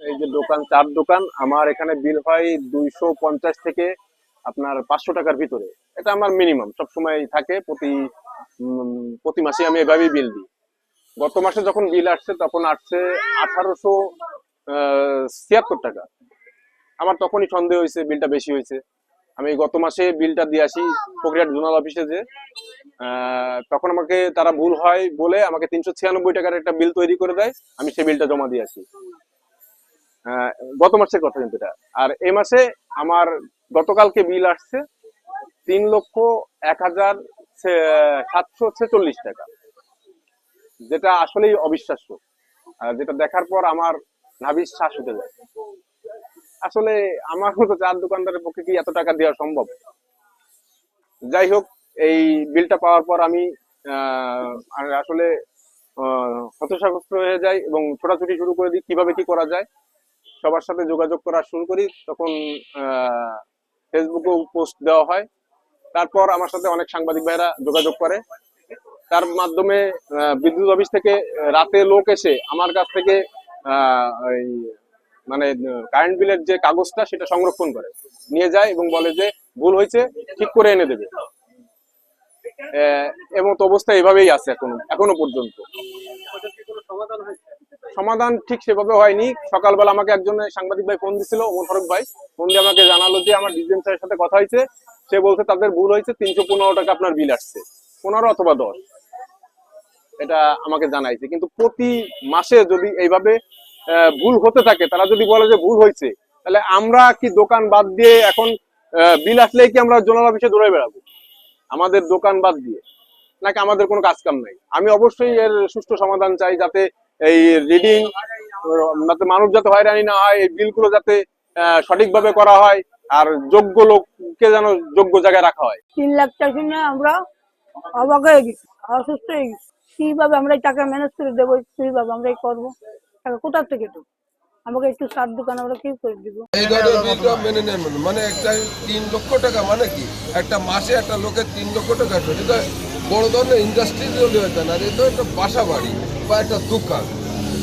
এই যে দোকান, চার দোকান, আমার এখানে বিল হয় দুইশো পঞ্চাশ থেকে আপনার পাঁচশো টাকার ভিতরে। এটা আমার মিনিমাম সব সময় থাকে, প্রতি প্রতি মাসে আমি এভাবেই বিল দিই। গত মাসে যখন বিল আসছে, তখন আসছে আঠারোশো ছিয়াত্তর টাকা। আমার তখনই সন্দেহ হয়েছে, বিলটা বেশি হয়েছে। আমি গত মাসে বিলটা দিয়ে আসি প্রক্রিয়ার জোনাল অফিসে যে তখন আমাকে তারা ভুল হয় বলে আমাকে তিনশো ছিয়ানব্বই টাকার একটা বিল তৈরি করে দেয়, আমি সেই বিলটা জমা দিয়ে আসি। গত মাসের কথা কিন্তু এটা। আর এ মাসে আমার গতকালকে বিল আসছে তিন লক্ষ এক হাজার সাতশো ছেচল্লিশ টাকা, যেটা আসলেই অবিশ্বাস্য। যেটা দেখার পর আমার নাভিস শ্বাস উঠে যায়। আসলে আমার মতো চার দোকানদারের পক্ষে কি এত টাকা দেওয়া সম্ভব? যাই হোক এই বিলটা পাওয়ার পর আমি আসলে আহ, হতাশাগ্রস্ত হয়ে যাই এবং ছোটাছুটি শুরু করে দিই কীভাবে কি করা যায়। সবার সাথে যোগাযোগ করা শুরু করি তখন ফেসবুকেও পোস্ট দেওয়া হয়। তারপর আমার সাথে অনেক সাংবাদিক ভাইরা যোগাযোগ করে। তার মাধ্যমে বিদ্যুৎ অফিস থেকে রাতে লোক এসে আমার কাছ থেকে মানে কারেন্ট বিলের যে কাগজটা সেটা সংরক্ষণ করে। নিয়ে যায় এবং বলে যে ভুল হয়েছে, ঠিক করে এনে দেবে। এবং তো অবস্থা এভাবেই আছে এখন, এখনও পর্যন্ত। সমাধান ঠিক সেভাবে হয়নি। সকালবেলা আমাকে একজন সাংবাদিক ভাই ফোন দিছিল ওমর ফারুক ভাই। ফোন দিয়ে আমাকে জানালো যে আমার ডিজিএম স্যারের সাথে কথা হয়েছে। সে বলছে, তাদের ভুল হয়েছে, তিনশো পনেরো টাকা আপনার বিল আসছে। পনেরো অথবা দশ। এটা আমাকে জানাইছে। কিন্তু প্রতি মাসে যদি এইভাবে ভুল হতে থাকে, তারা যদি বলে যে ভুল হয়েছে, তাহলে আমরা কি দোকান বাদ দিয়ে এখন বিল আসলেই কি আমরা জোনাল অফিসে দৌড়ে বেড়াবো? আমাদের দোকান বাদ দিয়ে। নাকি আমাদের কোনো কাজ কাম নাই? আমি অবশ্যই এর সুষ্ঠু সমাধান চাই যাতে এই রিডিং যাতে মানুষ যাতে হয়রানি না হয়, এই বিলগুলো যাতে সঠিকভাবে করা হয়, আর যোগ্য লোককে যেন যোগ্য জায়গায় রাখা হয়। তিন লাখ টাকা কিনে আমরা অবাক হয়ে গেছি, অসুস্থ হয়ে গেছি। কীভাবে আমরা টাকা ম্যানেজ করে দেবো? কীভাবে আমরা এই করব? টাকা কোথার থেকে তো আমাকে একটু সার দোকান আমরা কি করে দিব? এই ধরনের বিলটা মেনে নেন মানে। একটা তিন লক্ষ টাকা মানে কি? একটা মাসে একটা লোকের তিন লক্ষ টাকা এটা বড় ধরনের ইন্ডাস্ট্রি হয়েছে না। এটা একটা বাসা বাড়ি বা একটা দোকান।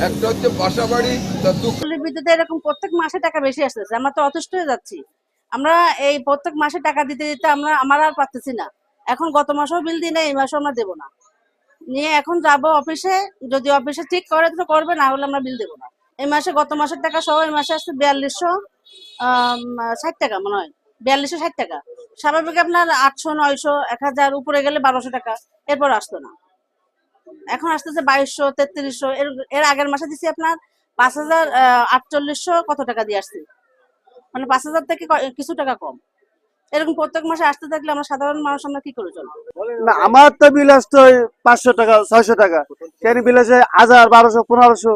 একটা হচ্ছে বাসা বাড়ি তার দোকান বিদ্যুতে এরকম প্রত্যেক মাসে টাকা বেশি আসতেছে। আমরা তো অতুষ্ট হয়ে যাচ্ছি। আমরা এই প্রত্যেক মাসে টাকা দিতে দিতে আমরা আমার আর পারতেছি না। এখন গত মাসেও বিল দিই না এই মাসেও আমরা দেবো না। নিয়ে এখন যাব অফিসে, যদি অফিসে ঠিক করে তো করবে, না হলে আমরা বিল দেবো না। এই মাসে, গত মাসের টাকা সহ এই মাসে আসছে বিয়াল্লিশশো ষাট টাকা মনে হয়। বিয়াল্লিশশো, ষাট টাকা। স্বাভাবিক আপনার আটশো, নয়শো, এক হাজার, উপরে গেলে বারোশো টাকা। এরপর আসতো না। এখন আসতেছে বাইশশো, তেত্রিশশো। এর এর আগের মাসে দিছি আপনার পাঁচ হাজার আটচল্লিশশো কত টাকা দিয়ে আসছি? মানে পাঁচ হাজার থেকে কিছু টাকা কম। এরকম প্রত্যেক মাসে আসতে থাকলে আমরা সাধারণ মানুষ আমরা কি করে চলবো? না, আমার তো বিল আসতো পাঁচশো টাকা, ছয়শো টাকা। সেখানে বিল আছে হাজার, বারোশো, পনেরোশো।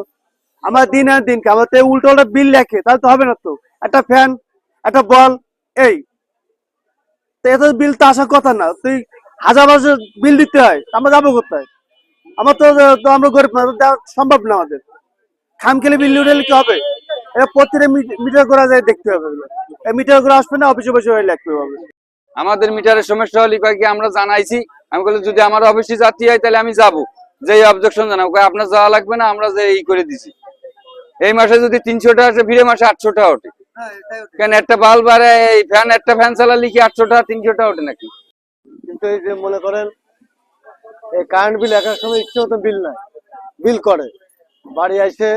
আমার দিন আর দিন আমার তো উল্টো উল্টো বিল লেখে, তাহলে তো হবে না তো। একটা ফ্যান একটা বল, এই। এত বিল তো আসার কথা না, তুই হাজার, বারোশো বিল দিতে হয় আমরা যাব কোথায়? আমার তো আমরা গরিব না সম্ভব না আমাদের। খাম খেলে বিল উঠে কি হবে? এটা প্রতিটা মিটার করা যায় দেখতে হবে এই মিটার করে আসবে না অফিসে বসে হয়ে লিখতে হবে। আমাদের মিটারের সমস্যা হলে কয় কি আমরা জানাইছি। আমি বলি যদি আমার অফিসে যাতে হয় তাহলে আমি যাব। যে অবজেকশন জানাব আপনার যাওয়া লাগবে না আমরা যে এই করে দিছি। এই মাসে যদি তিনশো টাকা আসে ভিড়ে মাসে আটশো টাকা ওঠে। কেন একটা বাল্ব আর এই ফ্যান একটা ফ্যান চালালে কি আটশো টাকা তিনশো টাকা ওঠে নাকি? কিন্তু এই যে মনে করেন এই কারেন্ট বিল এক এক সময় ইচ্ছে মতো বিল নাই। বিল করে। বাড়ি আসে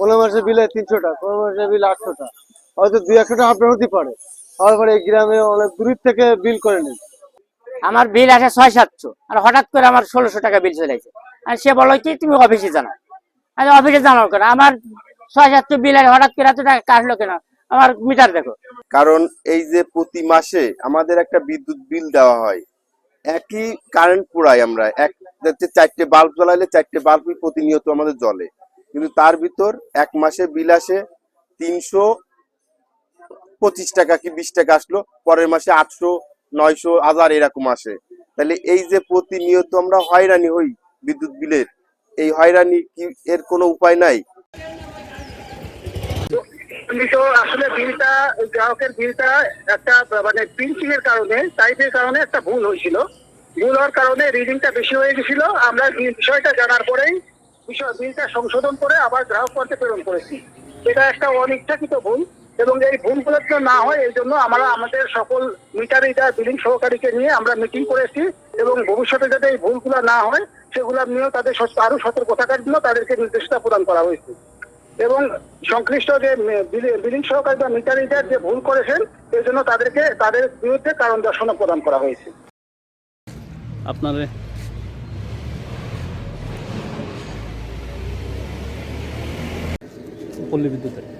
কোনো মাসে বিলে তিনশো টাকা কোনো মাসে বিল আটশো টাকা হয়তো দুই একশো টাকা আপনার হতে পারে। তারপরে এই গ্রামে অনেক দূর থেকে বিল করে নেই আমার বিল আসে ছয় সাতশো আর হঠাৎ করে আমার ষোলোশো টাকা বিল চলে আসে আর সে বলো কি তুমি অফিসে জানাও আর অফিসে জানাও কেন? আমার ছয় সাতশো বিল আসে হঠাৎ করে এত টাকা কাটলো কেন? আমার মিটার দেখো। কারণ এই যে প্রতি মাসে আমাদের একটা বিদ্যুৎ বিল দেওয়া হয় একই কারেন্ট পোড়াই আমরা। এক চারটে বাল্ব জ্বলাইলে চারটে বাল্বই প্রতিনিয়ত আমাদের জ্বলে। কিন্তু তার ভিতর এক মাসে বিল আসে তিনশো পঁচিশ টাকা কি বিশ টাকা আসলো, পরের মাসে আটশো, নয়শো, হাজার এরকম আসে। তাহলে এই যে প্রতিনিয়ত আমরা হয়রানি হই বিদ্যুৎ বিলের, এই হয়রানি কি এর কোনো উপায় নাই? আসলে বিলটা, গ্রাহকের বিলটা একটা মানে প্রিন্টিং এর কারণে টাইপের কারণে একটা ভুল হয়েছিল। ভুল হওয়ার কারণে রিডিংটা বেশি হয়ে গেছিল। আমরা বিষয়টা জানার পরেই বিষয়, বিলটা সংশোধন করে আবার গ্রাহক পর্যায়ে প্রেরণ করেছি। এটা একটা অনিচ্ছাকৃত ভুল এবং এই ভুলগুলো না হয় এই জন্য আমরা আমাদের সকল মিটার রিডার বিলিং সহকারীকে নিয়ে আমরা মিটিং করেছি এবং ভবিষ্যতে যাতে এই ভুলগুলো না হয়, সেগুলো নিয়েও তাদের আরও সতর্ক থাকার জন্য তাদেরকে নির্দেশিকা প্রদান করা হয়েছে। এবং সংশ্লিষ্ট যে বিলিং সহকারী বা মিটার রিডার যে ভুল করেছেন এই জন্য তাদেরকে, তাদের বিরুদ্ধে কারণ দর্শনা প্রদান করা হয়েছে। আপনার পল্লী বিদ্যুতের।